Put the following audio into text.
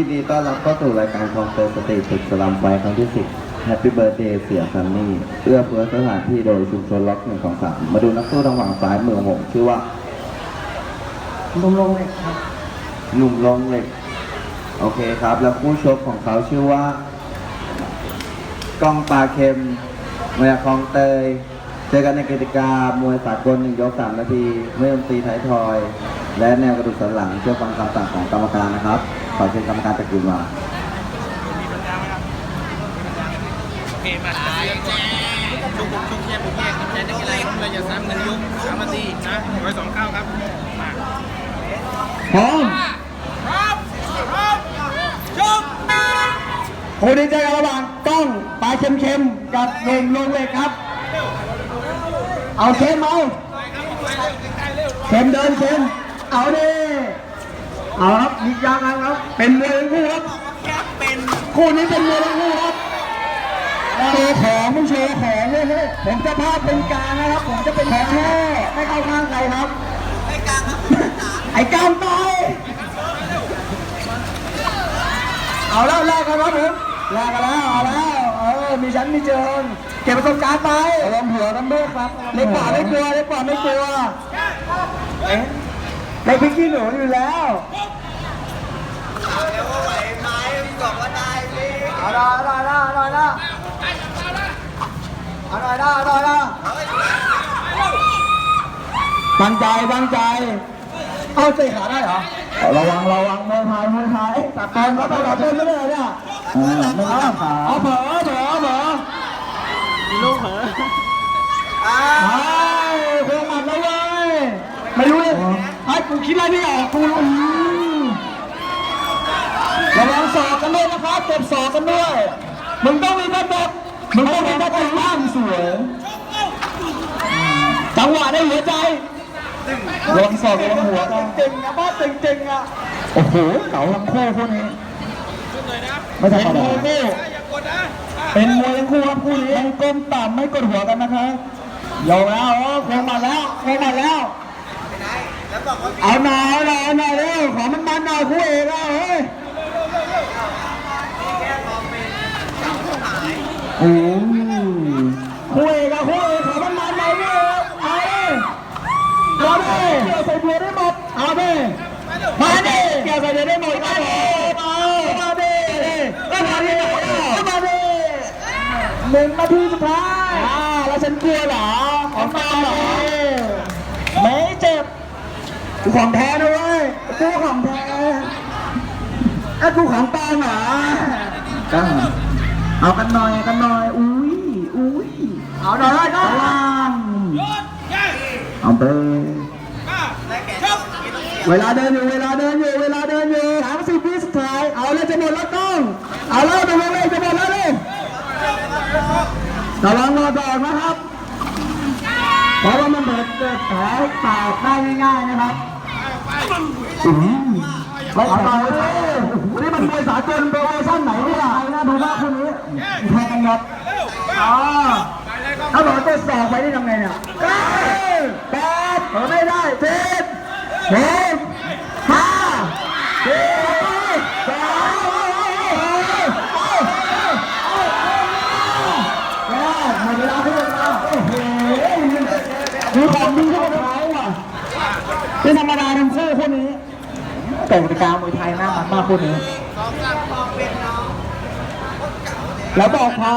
วัสดีครับยินดีต้อนรับเข้าสู่รายการคลองเตยสตรีทตึกสลัมไฟครั้งที่10 Happy Birthday เสียซันนี่เอื้อเฟื้อสถานที่โดยชุมชนล็อกหนึ่งของสามมาดูนักสู้ทางฝั่งซ้ายมือของผมชื่อว่าลงลงเลยครับหนุ่มลงเหล็ก โอเคครับ แล้วคู่ชกของเขาชื่อว่ากองปลาเค็มมาจากคลองเตย เจอกันในกติกามวยสากลหนึ่งยกสามนาทีไม่โดนตีท้ายทอย และแนวกระดูกสันหลังเชื่อฟังคำสั่งของกรรมการนะครับ ขอเชิญกรรมการตะกูลมาโอเคมาชุกชุกชุกแยกผมแยกแยกได้กี่ไรครับเลยอย่าซ้ำกันยุกสามนาทีนะร้อยสองเก้าครับมาพร้อมพร้อมพร้อมชุกคู่นี้เจอกันระหว่างกล้องปลาเค็มๆกับหนุ่มลงเลยครับ เอาเค็มเอาเค็มเดินเค็ม เอาดิเอาครับยิงยางครับ เป็นมวยทั้งคู่ครับคู่นี้เป็นมวยทั้งคู่ครับโชว์ของไม่โชว์ของเลยเฮ้ยผมจะพาพเป็นกลางนะครับ ผมจะเป็นของแท้ไม่เข้าข้างใครครับไอ้กลางไอ้กลางตายเอาแล้วแลกกันครับผมแลกกันแล้วเอาแล้วเออมีชั้นมีเจิงเก็บประสบการณ์ไปลองหัวกันด้วยครับเล็กกว่าไม่กลัวเล็กกว่าไม่กลัวเอ๊ะ เล็กพี่ขี้หนูอยู่แล้วเอาหน่อยเอาหน่อยเอาหน่อยนะเอาหน่อยนะเอาหน่อยนะตั้งใจตั้งใจ เอาเตะขาได้เหรอระวังระวังมวยไทยมวยไทยตัดตอนเขาตัดตอนไม่ได้เนี่ยไม่ได้ขาเอาเผลอเผลอเผลอมีลูกเหรอไอ้เพื่อนหมัดแล้วเว้ยไม่รู้เลย กูคิดอะไรไม่ออกกูอืมระวังศอกกันด้วยนะครับเก็บศอกกันด้วย มึงต้องมีระบบมึงต้องมีระบบล่างสวยจังหวะได้หัวใจระวังศอกระวังหัวกันเก่งนะบ้าเก่งๆอะ โอ้โหเก่าทั้งคู่พวกนี้ชุกเลยนะไม่ธรรมดาอย่ากดนะเป็นมวยทั้งคู่ครับคู่นี้ไม่ก้มต่ำไม่กดหัวกันนะครับยอมแล้วอ๋อโค้งมาแล้วโค้งมาแล้ว เอาหน่อยเอาหน่อยเอาหน่อยเร็วขอมันมันหน่อยคู่เอกอะเฮ้ยโอ้ยคู่เอกอะคู่เอกขอมันมันหน่อยเร็วเอาดิเอาดิเกี่ยวใส่บัวได้หมดเอาดิมาดิเกี่ยวใส่บัวได้หมดครับผมเอามาดิมาดิมาดิหนึ่งนาทีสุดท้าย ของแท้นะเว้ยกูของแท้ไอ้กูของปลอมเหรอก็เอากันหน่อยกันหน่อยอุ้ยอุ้ยเอาหน่อยก็ล่างเอาไปเวลาเดินอยู่เวลาเดินอยู่เวลาเดินอยู่สามสิบวิสุดท้ายเอาแล้วจะหมดแล้วต้องเอาแล้วจะหมดเลยจะหมดแล้วเลยระวังรอดอกนะครับเพราะว่ามันเปิดเกิดแผลปากได้ง่ายๆนะครับ ไม่เอาต่อเลยวันนี้มันมวยสากลเป็นเวอร์ชันไหนเนี่ยน่าดูมากคนนี้แทงกันครับเร็วไปอ๋อไปเลยครับถ้าบอกตัวสอบไปนี่ทำไงเนี่ยเก้าแปดเออไม่ได้เจ็ดหกห้าสี่สามแล้วหมดเวลาทุกคนแล้วโอ้โหมีของดีทุกคนแล้วอะเป็นธ รรมดาทั้งคู่คู่นี้แต่กติกามวยไทยน่ามันมากคู่นี้แล้วบอกพอ